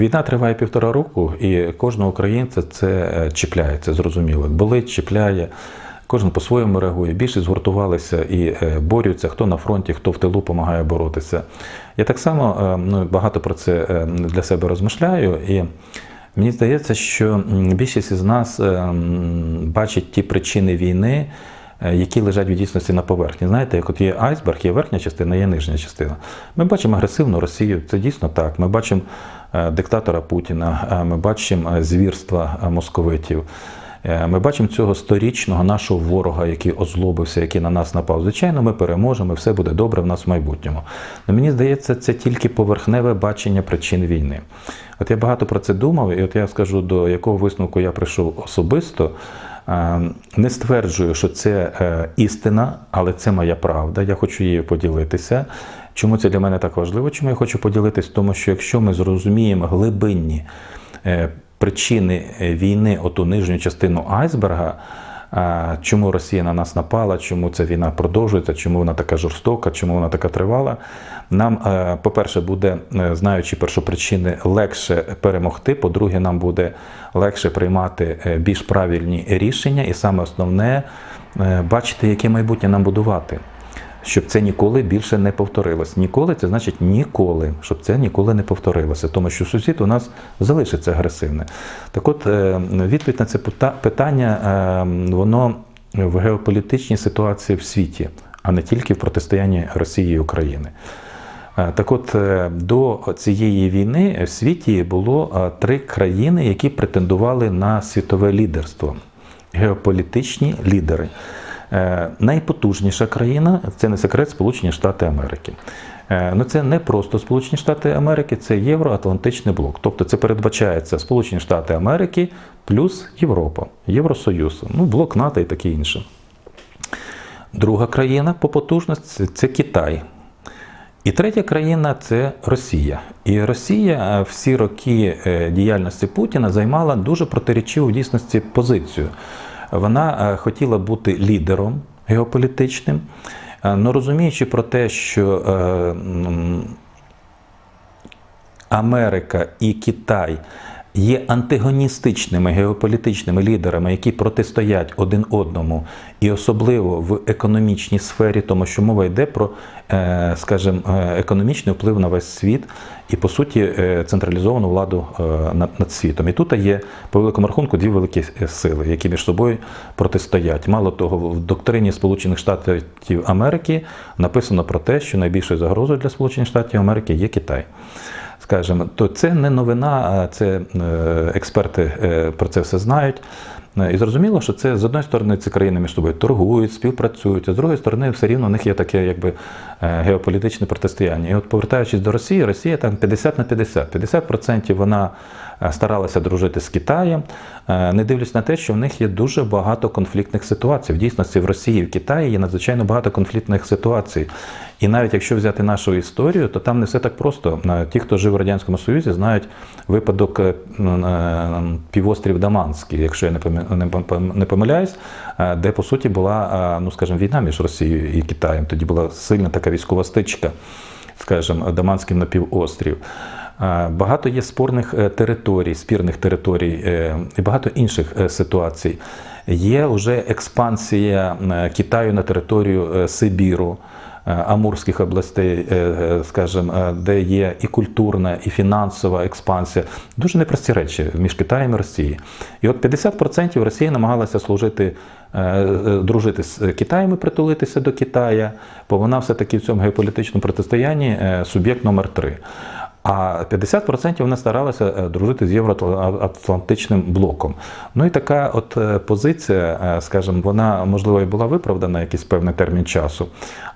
Війна триває півтора року, і кожного українця це е, чіпляє, це зрозуміло. Болить, чіпляє. Кожен по-своєму реагує. Більшість згуртувалися і е, борються, хто на фронті, хто в тилу допомагає боротися. Я так само е, ну, багато про це для себе розмишляю, і мені здається, що більшість із нас бачить ті причини війни, які лежать в дійсності на поверхні. Знаєте, як от є айсберг, є верхня частина, є нижня частина. Ми бачимо агресивну Росію, це дійсно так. Ми бачимо диктатора Путіна, е, ми бачимо е, звірства е, московитів. Е, Ми бачимо цього сторічного нашого ворога, який озлобився, який на нас напав. Звичайно, ми переможемо, і все буде добре в нас в майбутньому. Але мені здається, це тільки поверхневе бачення причин війни. От я багато про це думав, і от я скажу, до якого висновку я прийшов особисто. Е, Не стверджую, що це е, істина, але це моя правда. Я хочу її поділитися. Чому це для мене так важливо? Чому я хочу поділитися? Тому що якщо ми зрозуміємо глибинні е, причини е, війни, оту нижню частину айсберга, а, чому Росія на нас напала, чому ця війна продовжується, чому вона така жорстока, чому вона така тривала. Нам, е, по-перше, буде, е, знаючи першопричини, легше перемогти. По-друге, нам буде легше приймати е, більш правильні рішення, і саме основне е, бачити, яке майбутнє нам будувати щоб це ніколи більше не повторилось. Ніколи це значить ніколи, щоб це ніколи не повторилося, тому що сусід у нас залишиться агресивне. Так от, е, відповідь на це питання, е, воно в геополітичній ситуації в світі, а не тільки в протистоянні Росії і України. Е, Так от, до цієї війни в світі було три країни, які претендували на світове лідерство. Геополітичні лідери. Е, Найпотужніша країна це не секрет Сполучені Штати Америки. Е, Ну це не просто Сполучені Штати Америки, це Євроатлантичний блок. Тобто це передбачається Сполучені Штати Америки плюс Європа, Євросоюз, ну блок НАТО і таке інше. Друга країна по потужності це Китай. І третя країна це Росія. І Росія е, всі роки діяльності Путіна займала дуже протирічиву в дійсності позицію. Вона е, хотіла бути лідером геополітичним, але розуміючи про те, що е, Америка і Китай є антагоністичними геополітичними лідерами, які протистоять один одному, і особливо в економічній сфері, тому що мова йде про, е, скажімо, е, економічний вплив на весь світ і, по суті, е, централізовану владу над, світом. І тут є по великому рахунку дві великі сили, які між собою протистоять. Мало того, в доктрині Сполучених Штатів Америки написано про те, що найбільшою загрозою для Сполучених Штатів Америки є Китай скажімо, то це не новина, це е, експерти е, про це все знають. Е, І зрозуміло, що це з одної сторони ці країни між собою торгують, співпрацюють, а з другої сторони, все рівно у них є таке якби геополітичне протистояння. І от повертаючись до Росії, Росія там 50 на 50. 50% вона е, старалася дружити з Китаєм, е, не дивлячись на те, що в них є дуже багато конфліктних ситуацій. В дійсності в Росії і в Китаї є надзвичайно багато конфліктних ситуацій. І навіть якщо взяти нашу історію, то там не все так просто. Е, Ті, хто жив в Радянському Союзі, знають випадок е, е, півострів Даманський, якщо я не помиляюсь, е, де по суті була, е, ну скажімо, війна між Росією і Китаєм. Тоді була сильна така військова стичка, скажімо, Даманським на півострів. Е, Багато є спорних е, територій, спірних територій е, і багато інших е, ситуацій. Є вже експансія Китаю на територію Сибіру. Е, Амурських областей, е, е, скажімо, е, де є і культурна, і фінансова експансія. Дуже непрості речі між Китаєм і Росією. І от 50% Росія намагалася служити, дружити з Китаєм і притулитися до Китая, бо вона все-таки в цьому геополітичному протистоянні суб'єкт номер 3 а 50% вона старалася дружити з Євроатлантичним блоком. Ну і така от е, позиція, е, скажімо, вона можливо і була виправдана якийсь певний термін часу.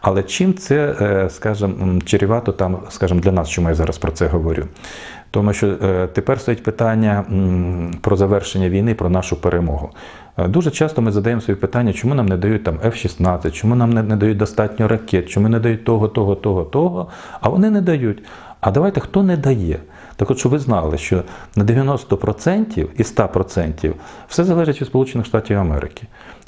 Але чим це, е, скажімо, чарівато там, скажімо, для нас, чому я зараз про це говорю? Тому що тепер стоїть питання про завершення війни, про нашу перемогу. Дуже часто ми задаємо собі питання, чому нам не дають там F-16, чому нам не, не дають достатньо ракет, чому не дають того, того, того, того, а вони не дають. А давайте хто не дає? Так от, щоб ви знали, що на 90% і 100% все залежить від Сполучених Штатів Америки.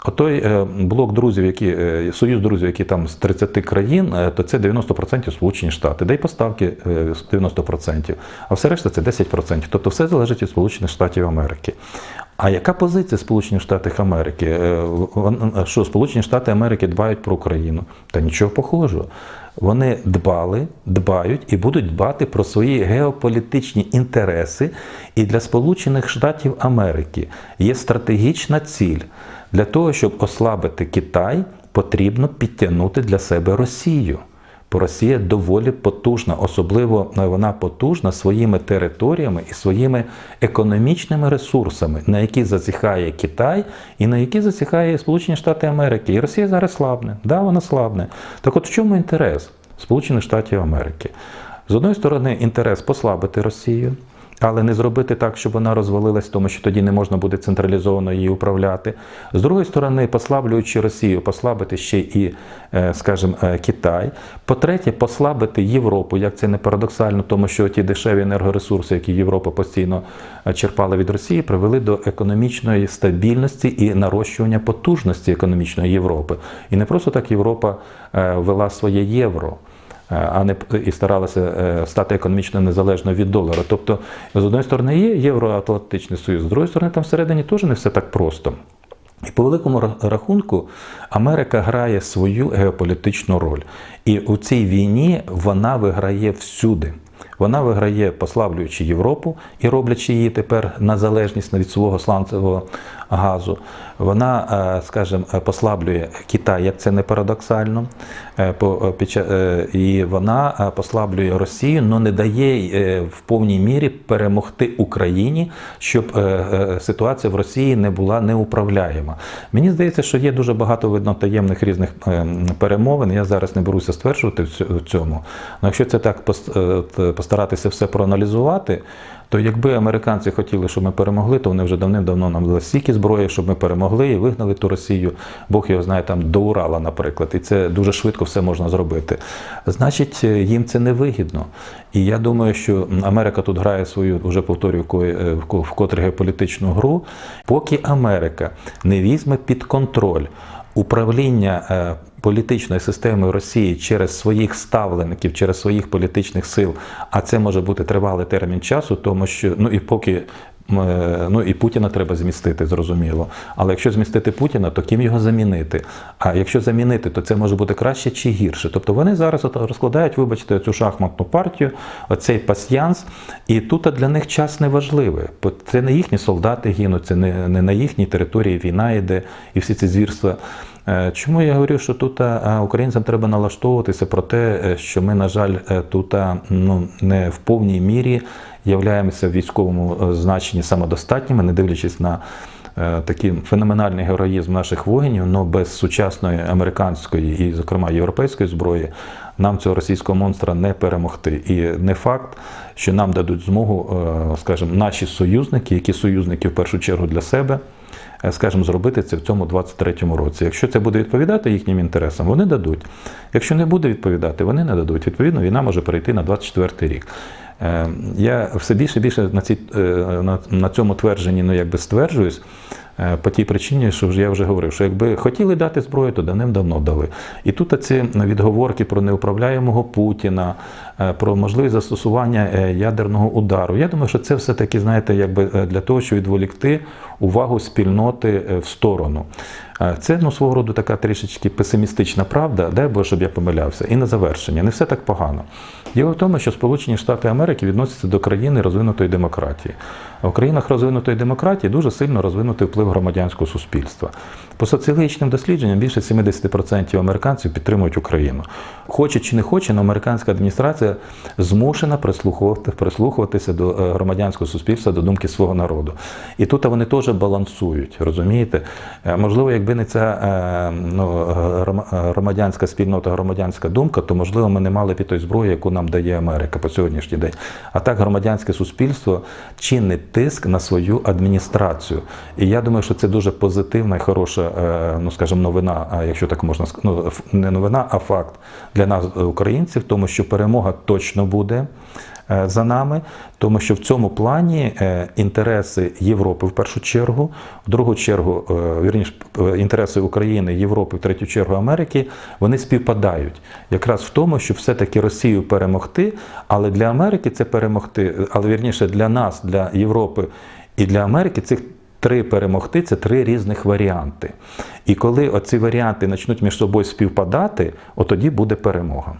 Отой е, блок друзів, які е, союз друзів, які там з 30 країн, е, то це 90% Сполучені Штати, де й поставки е, 90%, а все решта це 10%. Тобто все залежить від Сполучених Штатів Америки. А яка позиція Сполучених Штатів Америки? Е, Що Сполучені Штати Америки дбають про Україну? Та нічого похожого. Вони дбали, дбають і будуть дбати про свої геополітичні інтереси. І для Сполучених Штатів Америки є стратегічна ціль для того, щоб ослабити Китай, потрібно підтягнути для себе Росію. Росія доволі потужна, особливо е, вона потужна своїми територіями і своїми економічними ресурсами, на які зазіхає Китай і на які зазіхає Сполучені Штати Америки. І Росія зараз слабне. Да, вона слабне. Так от в чому інтерес Сполучених Штатів Америки? З одної сторони, інтерес послабити Росію. Але не зробити так, щоб вона розвалилась, тому що тоді не можна буде централізовано її управляти. З другої сторони, послаблюючи Росію, послабити ще і, е, скажімо, е, Китай. По-третє, послабити Європу, як це не парадоксально, тому що ті дешеві енергоресурси, які Європа постійно е, черпала від Росії, привели до економічної стабільності і нарощування потужності економічної Європи. І не просто так Європа ввела своє євро а не і старалися е, стати економічно незалежною від долара. Тобто, з одної сторони, є Євроатлантичний Союз, з другої сторони, там всередині теж не все так просто. І по великому рахунку Америка грає свою геополітичну роль. І у цій війні вона виграє всюди. Вона виграє, послаблюючи Європу і роблячи її тепер на залежність від свого сланцевого газу. Вона, е, скажімо, послаблює Китай, як це не парадоксально, е, е, і вона послаблює Росію, але не дає в повній мірі перемогти Україні, щоб ситуація в Росії не була неуправляєма. Мені здається, що є дуже багато видно таємних різних перемовин. Я зараз не беруся стверджувати в цьому. Але якщо це так пос- от, постаратися все проаналізувати, то якби американці хотіли, щоб ми перемогли, то вони вже давним-давно нам дали стільки зброї, щоб ми перемогли і вигнали ту Росію. Бог його знає там до Урала, наприклад. І це дуже швидко все можна зробити. Значить, е, їм це не вигідно. І я думаю, що Америка тут грає свою, вже повторюю, е, вкотре геополітичну гру. Поки Америка не візьме під контроль управління політичної політичною системою Росії через своїх ставлеників, через своїх політичних сил, а це може бути тривалий термін часу, тому що ну і поки. Е, Ну і Путіна треба змістити, зрозуміло. Але якщо змістити Путіна, то ким його замінити? А якщо замінити, то це може бути краще чи гірше. Тобто вони зараз розкладають, вибачте, цю шахматну партію, оцей пасьянс, і тут для них час не важливий. Це не їхні солдати гинуть, це не, не на їхній території війна йде і всі ці звірства. Е, Чому я говорю, що тут українцям треба налаштовуватися про те, е, що ми, на жаль, е, тут ну, не в повній мірі являємося в військовому е, значенні самодостатніми, не дивлячись на е, такий феноменальний героїзм наших воїнів, але без сучасної американської і, зокрема, європейської зброї нам цього російського монстра не перемогти. І не факт, що нам дадуть змогу, е, скажімо, наші союзники, які союзники в першу чергу для себе е, скажімо, зробити це в цьому 23-му році. Якщо це буде відповідати їхнім інтересам, вони дадуть. Якщо не буде відповідати, вони не дадуть. Відповідно, війна може перейти на 24-й рік. Е, Я все більше і більше на, ці, е, на, на цьому твердженні ну, якби стверджуюсь. е, По тій причині, що вже я вже говорив, що якби хотіли дати зброю, то давним-давно дали. І тут ці відговорки про неуправляємого Путіна, е, про можливість застосування е, ядерного удару. Я думаю, що це все-таки, знаєте, якби е, для того, щоб відволікти увагу спільноти е, в сторону. Е, Це ну, свого роду така трішечки песимістична правда, дай Боже, щоб я помилявся. І на завершення, не все так погано. Діло в тому, що Сполучені Штати Америки відносяться до країни розвинутої демократії. А в країнах розвинутої демократії дуже сильно розвинутий вплив громадянського суспільства. По соціологічним дослідженням більше 70% американців підтримують Україну. Хоче чи не хоче, але американська адміністрація змушена прислухувати, прислухуватися до е, громадянського суспільства, до думки свого народу. І тут вони теж балансують, розумієте? Е, Можливо, якби не ця е, ну, громадянська спільнота, громадянська думка, то можливо ми не мали б і той зброї, яку нам дає Америка по сьогоднішній день. А так громадянське суспільство чинить тиск на свою адміністрацію. І я думаю, що це дуже позитивна і хороша, ну скажімо, новина, якщо так можна сказати, ну, не новина, а факт для нас, українців, тому що перемога точно буде. е, за нами, тому що в цьому плані е, інтереси Європи в першу чергу, в другу чергу, е, вірніше, інтереси України, Європи, в третю чергу Америки, вони співпадають якраз в тому, щоб все-таки Росію перемогти, але для Америки це перемогти, але вірніше для нас, для Європи і для Америки цих. Три перемогти це три різних варіанти. І коли оці варіанти почнуть між собою співпадати, от тоді буде перемога.